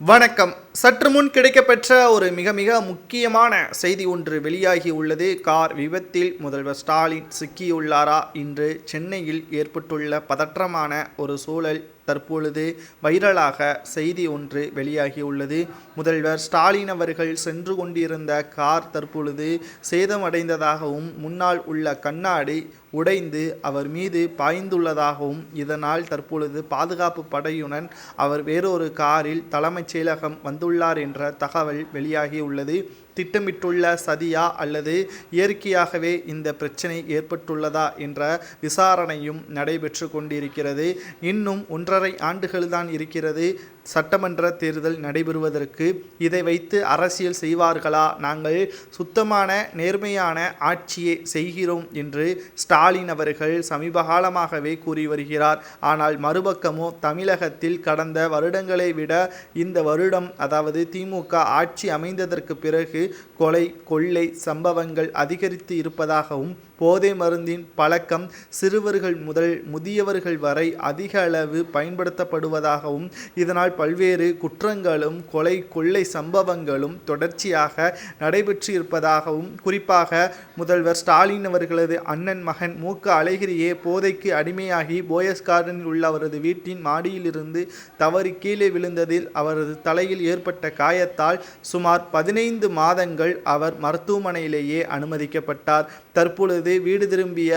வணக்கம். சற்று முன் கிடைக்கப்பெற்ற ஒரு மிக மிக முக்கியமான செய்தி ஒன்று வெளியாகி உள்ளது. கார் விபத்தில் முதல்வர் ஸ்டாலின் சிக்கியுள்ளாரா? இன்று சென்னையில் ஏற்பட்டுள்ள பதற்றமான ஒரு சூழல் தற்பொழுது வைரலாக செய்தி ஒன்று வெளியாகியுள்ளது முதல்வர் ஸ்டாலின் அவர்கள் சென்று கொண்டிருந்த கார் தற்பொழுது சேதமடைந்ததாகவும் முன்னால் உள்ள கண்ணாடி உடைந்து அவர் மீது பாய்ந்துள்ளதாகவும் இதனால் தற்பொழுது பாதுகாப்பு படையுடன் அவர் வேறொரு காரில் தலைமைச் செயலகம் வந்து வந்துள்ளார் என்ற தகவல் வெளியாகியுள்ளது திட்டமிட்டுள்ள சதியா அல்லது இயற்கையாகவே இந்த பிரச்சனை ஏற்பட்டுள்ளதா என்ற விசாரணையும் நடைபெற்று கொண்டிருக்கிறது. இன்னும் ஒன்றரை ஆண்டுகள்தான் இருக்கிறது. சட்டமன்ற தேர்தல் நடைபெறுவதற்கு இதை வைத்து அரசியல் செய்வார்களா? நாங்கள் சுத்தமான நேர்மையான ஆட்சியை செய்கிறோம் என்று ஸ்டாலின் அவர்கள் சமீப காலமாகவே கூறி வருகிறார். ஆனால் மறுபக்கமோ தமிழகத்தில் கடந்த வருடங்களை விட இந்த வருடம் அதாவது திமுக ஆட்சி அமைந்ததற்கு பிறகு கொலை கொள்ளை சம்பவங்கள் அதிகரித்து இருப்பதாகவும் போதை மருந்தின் பழக்கம் சிறுவர்கள் முதல் முதியவர்கள் வரை அதிக அளவு பயன்படுத்தப்படுவதாகவும் இதனால் பல்வேறு குற்றங்களும் கொலை கொள்ளை சம்பவங்களும் தொடர்ச்சியாக நடைபெற்று இருப்பதாகவும் குறிப்பாக முதல்வர் ஸ்டாலின் அவர்களது அண்ணன் மகன் மூக்க அழகிரியே போதைக்கு அடிமையாகி போயஸ் கார்டனில் உள்ள அவரது வீட்டின் மாடியிலிருந்து தவறி கீழே விழுந்ததில் அவரது தலையில் ஏற்பட்ட காயத்தால் சுமார் பதினைந்து மாத மாதங்கள் அவர் மருத்துவமனையிலேயே அனுமதிக்கப்பட்டார். தற்பொழுது வீடு திரும்பிய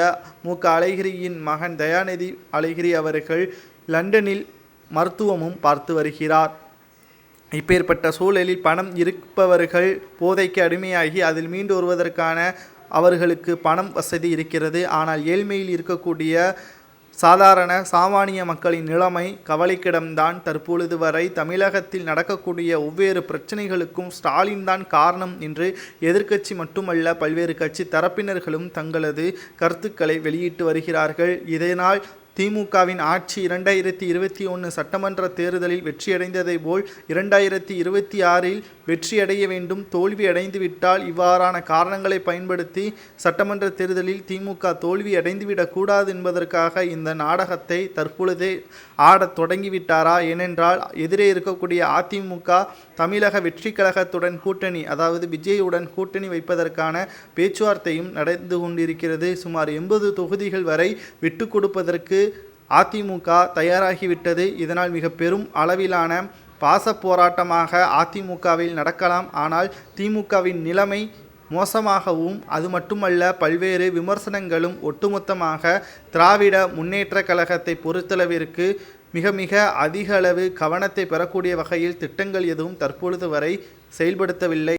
மு க அழகிரியின் மகன் தயாநிதி அழகிரி அவர்கள் லண்டனில் மருத்துவமும் பார்த்து வருகிறார். இப்பேற்பட்ட சூழலில் பணம் இருப்பவர்கள் போதைக்கு அடிமையாகி அதில் மீண்டு வருவதற்கான அவர்களுக்கு பணம் வசதி இருக்கிறது. ஆனால் ஏழ்மையில் இருக்கக்கூடிய சாதாரண சாமானிய மக்களின் நிலைமை கவலைக்கிடம்தான். தற்பொழுது வரை தமிழகத்தில் நடக்கக்கூடிய ஒவ்வேறு பிரச்சனைகளுக்கும் ஸ்டாலின் தான் காரணம் என்று எதிர்க்கட்சி மட்டுமல்ல பல்வேறு கட்சி தரப்பினர்களும் தங்களது கருத்துக்களை வெளியிட்டு வருகிறார்கள். இதனால் திமுகவின் ஆட்சி இரண்டாயிரத்தி இருபத்தி ஒன்று சட்டமன்ற தேர்தலில் வெற்றியடைந்ததை போல் இரண்டாயிரத்தி இருபத்தி ஆறில் வெற்றியடைய வேண்டும் தோல்வி அடைந்துவிட்டால் இவ்வாறான காரணங்களை பயன்படுத்தி சட்டமன்ற தேர்தலில் திமுக தோல்வி அடைந்துவிடக்கூடாது என்பதற்காக இந்த நாடகத்தை தற்பொழுதே ஆடத் தொடங்கிவிட்டாரா? ஏனென்றால் எதிரே இருக்கக்கூடிய அதிமுக தமிழக வெற்றி கழகத்துடன் கூட்டணி அதாவது விஜயுடன் கூட்டணி வைப்பதற்கான பேச்சுவார்த்தையும் நடந்து கொண்டிருக்கிறது. சுமார் எண்பது தொகுதிகள் வரை விட்டு கொடுப்பதற்கு அதிமுக தயாராகிவிட்டது. இதனால் மிக பெரும் அளவிலான பாச போராட்டமாக அதிமுகவில் நடக்கலாம். ஆனால் திமுகவின் நிலைமை மோசமாகவும் அது மட்டுமல்ல பல்வேறு விமர்சனங்களும் ஒட்டுமொத்தமாக திராவிட முன்னேற்ற கழகத்தை பொறுத்தளவிற்கு மிக மிக அதிக அளவு கவனத்தை பெறக்கூடிய வகையில் திட்டங்கள் எதுவும் தற்பொழுது வரை செயல்படுத்தவில்லை.